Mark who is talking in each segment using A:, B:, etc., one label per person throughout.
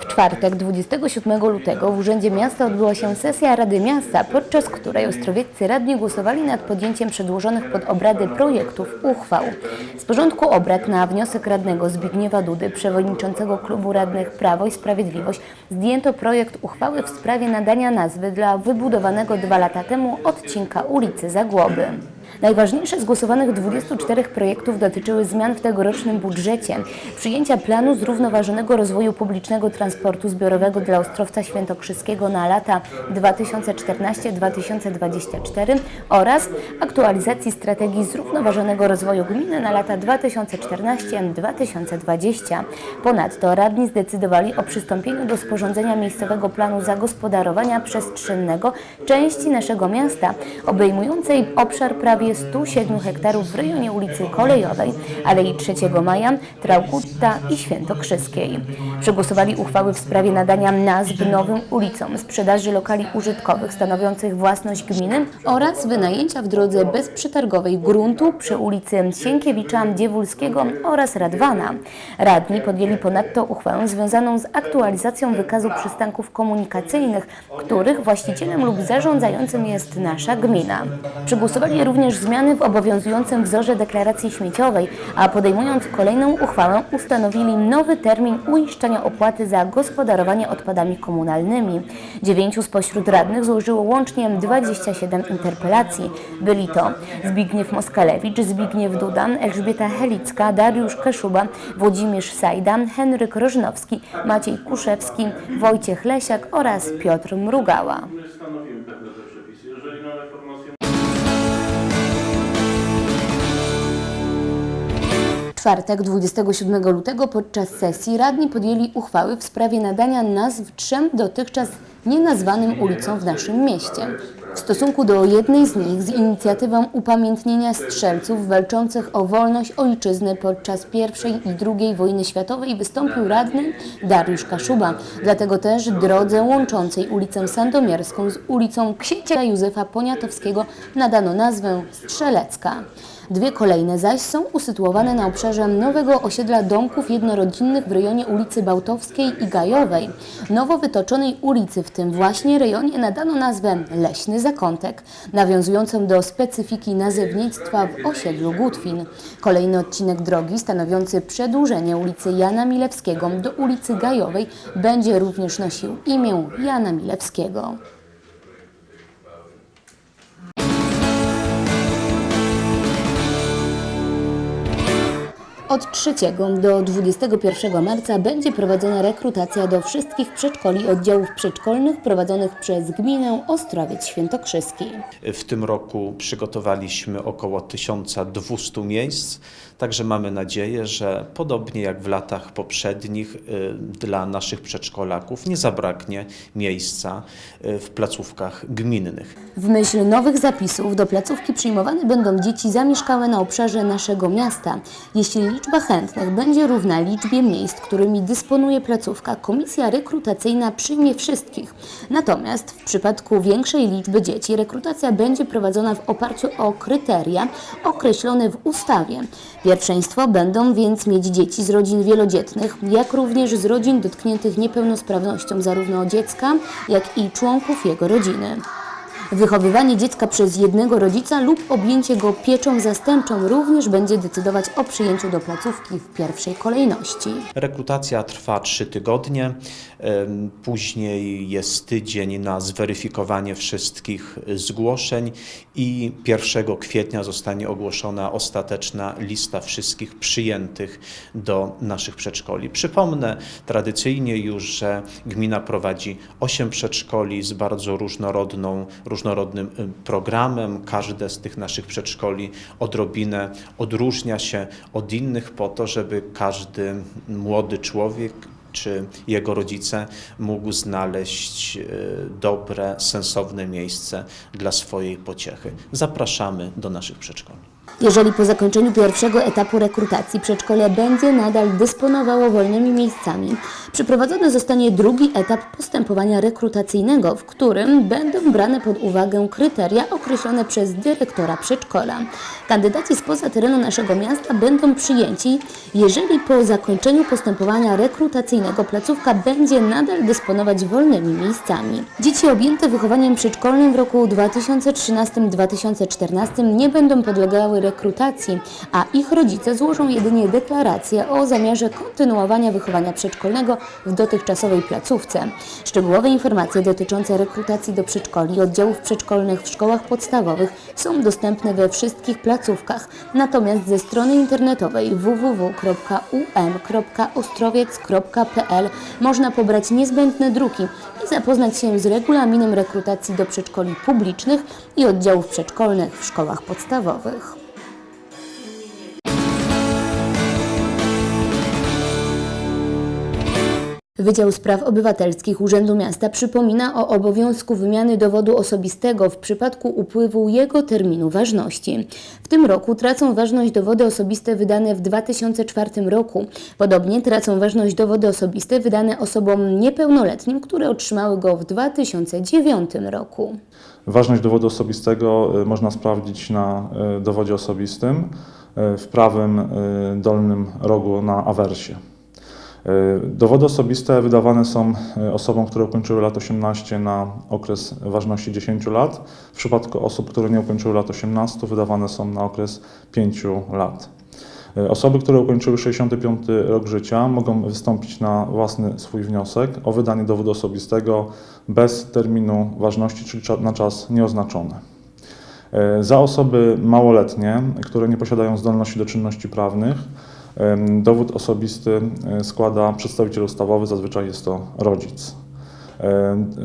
A: W czwartek 27 lutego w Urzędzie Miasta odbyła się sesja Rady Miasta, podczas której ostrowieccy radni głosowali nad podjęciem przedłożonych pod obrady projektów uchwał. Z porządku obrad na wniosek radnego Zbigniewa Dudy, przewodniczącego klubu radnych Prawo i Sprawiedliwość, zdjęto projekt uchwały w sprawie nadania nazwy dla wybudowanego dwa lata temu odcinka ulicy Zagłoby. Najważniejsze z głosowanych 24 projektów dotyczyły zmian w tegorocznym budżecie, przyjęcia planu zrównoważonego rozwoju publicznego transportu zbiorowego dla Ostrowca Świętokrzyskiego na lata 2014-2024 oraz aktualizacji strategii zrównoważonego rozwoju gminy na lata 2014-2020. Ponadto radni zdecydowali o przystąpieniu do sporządzenia miejscowego planu zagospodarowania przestrzennego części naszego miasta, obejmującej obszar prawie 107 hektarów w rejonie ulicy Kolejowej, Alei 3 Maja, Traukutta i Świętokrzyskiej. Przegłosowali uchwały w sprawie nadania nazw nowym ulicom, sprzedaży lokali użytkowych stanowiących własność gminy oraz wynajęcia w drodze bezprzetargowej gruntu przy ulicy Sienkiewicza, Dziewulskiego oraz Radwana. Radni podjęli ponadto uchwałę związaną z aktualizacją wykazu przystanków komunikacyjnych, których właścicielem lub zarządzającym jest nasza gmina. Przegłosowali również zmiany w obowiązującym wzorze deklaracji śmieciowej, a podejmując kolejną uchwałę ustanowili nowy termin uiszczania opłaty za gospodarowanie odpadami komunalnymi. Dziewięciu spośród radnych złożyło łącznie 27 interpelacji. Byli to Zbigniew Moskalewicz, Zbigniew Dudan, Elżbieta Helicka, Dariusz Kaszuba, Włodzimierz Sajda, Henryk Rożnowski, Maciej Kuszewski, Wojciech Lesiak oraz Piotr Mrugała. Czwartek 27 lutego podczas sesji radni podjęli uchwały w sprawie nadania nazw trzem dotychczas nienazwanym ulicom w naszym mieście. W stosunku do jednej z nich z inicjatywą upamiętnienia strzelców walczących o wolność ojczyzny podczas I i II wojny światowej wystąpił radny Dariusz Kaszuba. Dlatego też drodze łączącej ulicę Sandomierską z ulicą księcia Józefa Poniatowskiego nadano nazwę Strzelecka. Dwie kolejne zaś są usytuowane na obszarze nowego osiedla domków jednorodzinnych w rejonie ulicy Bałtowskiej i Gajowej. Nowo wytoczonej ulicy w tym właśnie rejonie nadano nazwę Leśny Zakątek, nawiązującą do specyfiki nazewnictwa w osiedlu Gutwin. Kolejny odcinek drogi stanowiący przedłużenie ulicy Jana Milewskiego do ulicy Gajowej będzie również nosił imię Jana Milewskiego. Od 3 do 21 marca będzie prowadzona rekrutacja do wszystkich przedszkoli oddziałów przedszkolnych prowadzonych przez gminę Ostrowiec Świętokrzyski.
B: W tym roku przygotowaliśmy około 1200 miejsc, także mamy nadzieję, że podobnie jak w latach poprzednich y, dla naszych przedszkolaków nie zabraknie miejsca y, w placówkach gminnych.
A: W myśl nowych zapisów do placówki przyjmowane będą dzieci zamieszkałe na obszarze naszego miasta. Jeśli liczba chętnych będzie równa liczbie miejsc, którymi dysponuje placówka, komisja rekrutacyjna przyjmie wszystkich. Natomiast w przypadku większej liczby dzieci rekrutacja będzie prowadzona w oparciu o kryteria określone w ustawie. Pierwszeństwo będą więc mieć dzieci z rodzin wielodzietnych, jak również z rodzin dotkniętych niepełnosprawnością zarówno dziecka, jak i członków jego rodziny. Wychowywanie dziecka przez jednego rodzica lub objęcie go pieczą zastępczą również będzie decydować o przyjęciu do placówki w pierwszej kolejności.
B: Rekrutacja trwa 3 tygodnie, później jest tydzień na zweryfikowanie wszystkich zgłoszeń i 1 kwietnia zostanie ogłoszona ostateczna lista wszystkich przyjętych do naszych przedszkoli. Przypomnę tradycyjnie już, że gmina prowadzi 8 przedszkoli z bardzo różnorodną, różnorodnym em, programem. Każde z tych naszych przedszkoli odrobinę odróżnia się od innych po to, żeby każdy młody człowiek czy jego rodzice mógł znaleźć e, dobre, sensowne miejsce dla swojej pociechy. Zapraszamy do naszych przedszkoli.
A: Jeżeli po zakończeniu pierwszego etapu rekrutacji przedszkole będzie nadal dysponowało wolnymi miejscami, przeprowadzony zostanie drugi etap postępowania rekrutacyjnego, w którym będą brane pod uwagę kryteria określone przez dyrektora przedszkola. Kandydaci spoza terenu naszego miasta będą przyjęci, jeżeli po zakończeniu postępowania rekrutacyjnego placówka będzie nadal dysponować wolnymi miejscami. Dzieci objęte wychowaniem przedszkolnym w roku 2013-2014 nie będą podlegały rekrutacji, a ich rodzice złożą jedynie deklarację o zamiarze kontynuowania wychowania przedszkolnego w dotychczasowej placówce. Szczegółowe informacje dotyczące rekrutacji do przedszkoli oddziałów przedszkolnych w szkołach podstawowych są dostępne we wszystkich placówkach, natomiast ze strony internetowej www.um.ostrowiec.pl można pobrać niezbędne druki i zapoznać się z regulaminem rekrutacji do przedszkoli publicznych i oddziałów przedszkolnych w szkołach podstawowych. Wydział Spraw Obywatelskich Urzędu Miasta przypomina o obowiązku wymiany dowodu osobistego w przypadku upływu jego terminu ważności. W tym roku tracą ważność dowody osobiste wydane w 2004 roku. Podobnie tracą ważność dowody osobiste wydane osobom niepełnoletnim, które otrzymały go w 2009 roku.
C: Ważność dowodu osobistego y, można sprawdzić na y, dowodzie osobistym y, w prawym dolnym rogu na awersie. Y, Dowody osobiste wydawane są y, osobom, które ukończyły lat 18 na okres ważności 10 lat. W przypadku osób, które nie ukończyły lat 18, wydawane są na okres 5 lat. Y, Osoby, które ukończyły 65 rok życia, mogą wystąpić na własny swój wniosek o wydanie dowodu osobistego bez terminu ważności, czyli na czas nieoznaczony. Za osoby małoletnie, które nie posiadają zdolności do czynności prawnych, dowód osobisty y, składa przedstawiciel ustawowy, zazwyczaj jest to rodzic.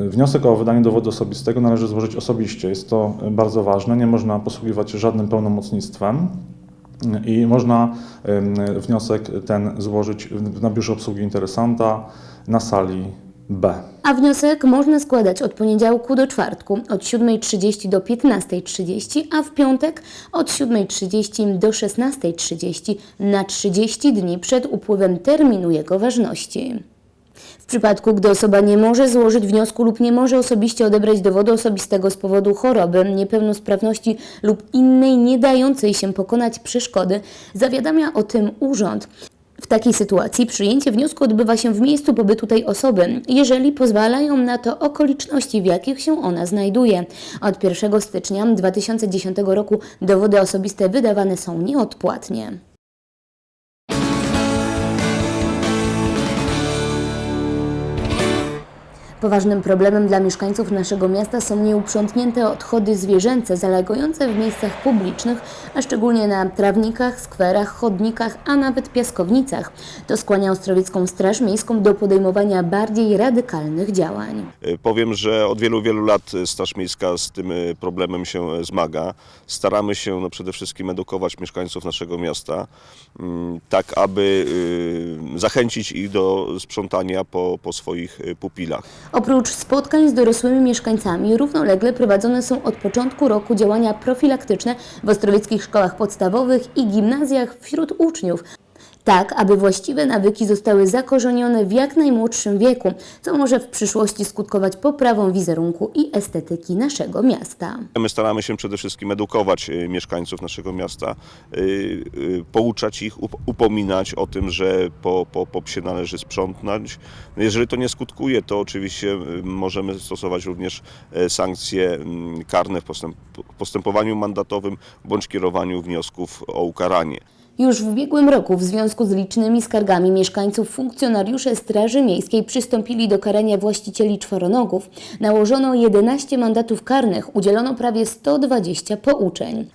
C: Wniosek o wydanie dowodu osobistego należy złożyć osobiście. Jest to bardzo ważne. Nie można posługiwać się żadnym pełnomocnictwem. I można wniosek ten złożyć na biurze obsługi interesanta na sali B.
A: A wniosek można składać od poniedziałku do czwartku od 7.30 do 15.30, a w piątek od 7.30 do 16.30 na 30 dni przed upływem terminu jego ważności. W przypadku, gdy osoba nie może złożyć wniosku lub nie może osobiście odebrać dowodu osobistego z powodu choroby, niepełnosprawności lub innej nie dającej się pokonać przeszkody, zawiadamia o tym urząd. W takiej sytuacji przyjęcie wniosku odbywa się w miejscu pobytu tej osoby, jeżeli pozwalają na to okoliczności, w jakich się ona znajduje. Od 1 stycznia 2010 roku dowody osobiste wydawane są nieodpłatnie. Poważnym problemem dla mieszkańców naszego miasta są nieuprzątnięte odchody zwierzęce zalegające w miejscach publicznych, a szczególnie na trawnikach, skwerach, chodnikach, a nawet piaskownicach. To skłania Ostrowiecką Straż Miejską do podejmowania bardziej radykalnych działań.
D: Y, Powiem, że od wielu, wielu lat Straż Miejska z tym y, problemem się e, zmaga. Staramy się no, przede wszystkim edukować mieszkańców naszego miasta, mm, tak aby zachęcić ich do sprzątania po, po swoich pupilach.
A: Oprócz spotkań z dorosłymi mieszkańcami, równolegle prowadzone są od początku roku działania profilaktyczne w ostrowieckich szkołach podstawowych i gimnazjach wśród uczniów. Tak, aby właściwe nawyki zostały zakorzenione w jak najmłodszym wieku, co może w przyszłości skutkować poprawą wizerunku i estetyki naszego miasta.
D: My staramy się przede wszystkim edukować y, mieszkańców naszego miasta, y, y, pouczać ich, up- upominać o tym, że po, po, po psie należy sprzątnąć. Jeżeli to nie skutkuje, to oczywiście możemy stosować również e, sankcje mm, karne w postęp, postępowaniu mandatowym bądź kierowaniu wniosków o ukaranie.
A: Już w ubiegłym roku w związku z licznymi skargami mieszkańców funkcjonariusze Straży Miejskiej przystąpili do karania właścicieli czworonogów. Nałożono 11 mandatów karnych, udzielono prawie 120 pouczeń.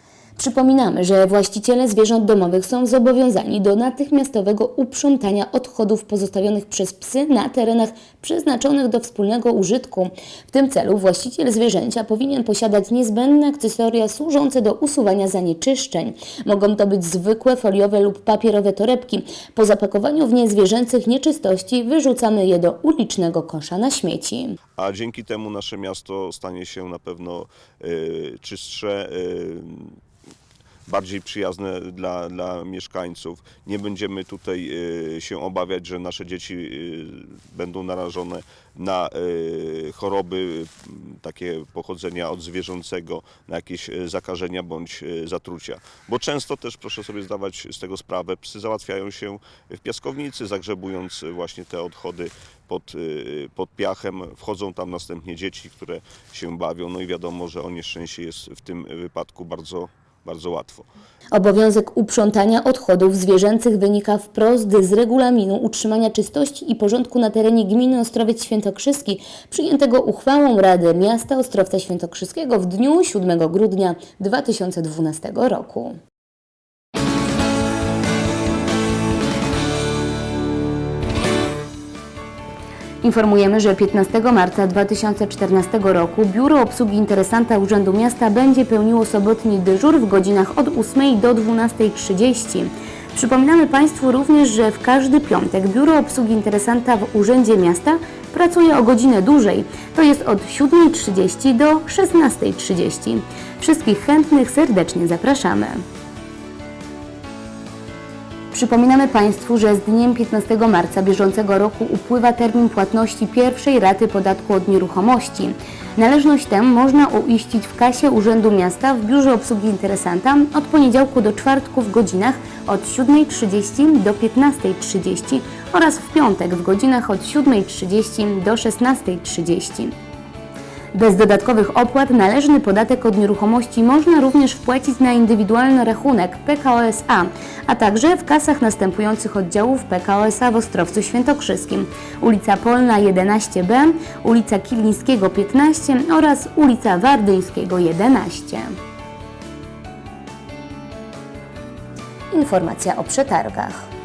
A: Przypominamy, że właściciele zwierząt domowych są zobowiązani do natychmiastowego uprzątania odchodów pozostawionych przez psy na terenach przeznaczonych do wspólnego użytku. W tym celu właściciel zwierzęcia powinien posiadać niezbędne akcesoria służące do usuwania zanieczyszczeń. Mogą to być zwykłe foliowe lub papierowe torebki. Po zapakowaniu w nie zwierzęcych nieczystości wyrzucamy je do ulicznego kosza na śmieci.
D: a dzięki temu nasze miasto stanie się na pewno y, czystsze, y, bardziej przyjazne dla, dla mieszkańców. Nie będziemy tutaj e, się obawiać, że nasze dzieci e, będą narażone na e, choroby takie pochodzenia odzwierzęcego, na jakieś zakażenia bądź zatrucia. Bo często też, proszę sobie zdawać z tego sprawę, psy załatwiają się w piaskownicy, zagrzebując właśnie te odchody pod, pod piachem. Wchodzą tam następnie dzieci, które się bawią, no i wiadomo, że o nieszczęście jest w tym wypadku bardzo, bardzo łatwo.
A: Obowiązek uprzątania odchodów zwierzęcych wynika wprost z regulaminu utrzymania czystości i porządku na terenie gminy Ostrowiec Świętokrzyski, przyjętego uchwałą Rady Miasta Ostrowca Świętokrzyskiego w dniu 7 grudnia 2012 roku. Informujemy, że 15 marca 2014 roku Biuro Obsługi Interesanta Urzędu Miasta będzie pełniło sobotni dyżur w godzinach od 8 do 12.30. Przypominamy Państwu również, że w każdy piątek Biuro Obsługi Interesanta w Urzędzie Miasta pracuje o godzinę dłużej, to jest od 7.30 do 16.30. Wszystkich chętnych serdecznie zapraszamy. Przypominamy Państwu, że z dniem 15 marca bieżącego roku upływa termin płatności pierwszej raty podatku od nieruchomości. Należność tę można uiścić w kasie Urzędu Miasta w Biurze Obsługi Interesanta od poniedziałku do czwartku w godzinach od 7.30 do 15.30 oraz w piątek w godzinach od 7.30 do 16.30. Bez dodatkowych opłat należny podatek od nieruchomości można również wpłacić na indywidualny rachunek PKO SA, a także w kasach następujących oddziałów PKO SA w Ostrowcu Świętokrzyskim, ulica Polna 11b, ulica Kilińskiego 15 oraz ulica Wardyńskiego 11. Informacja o przetargach.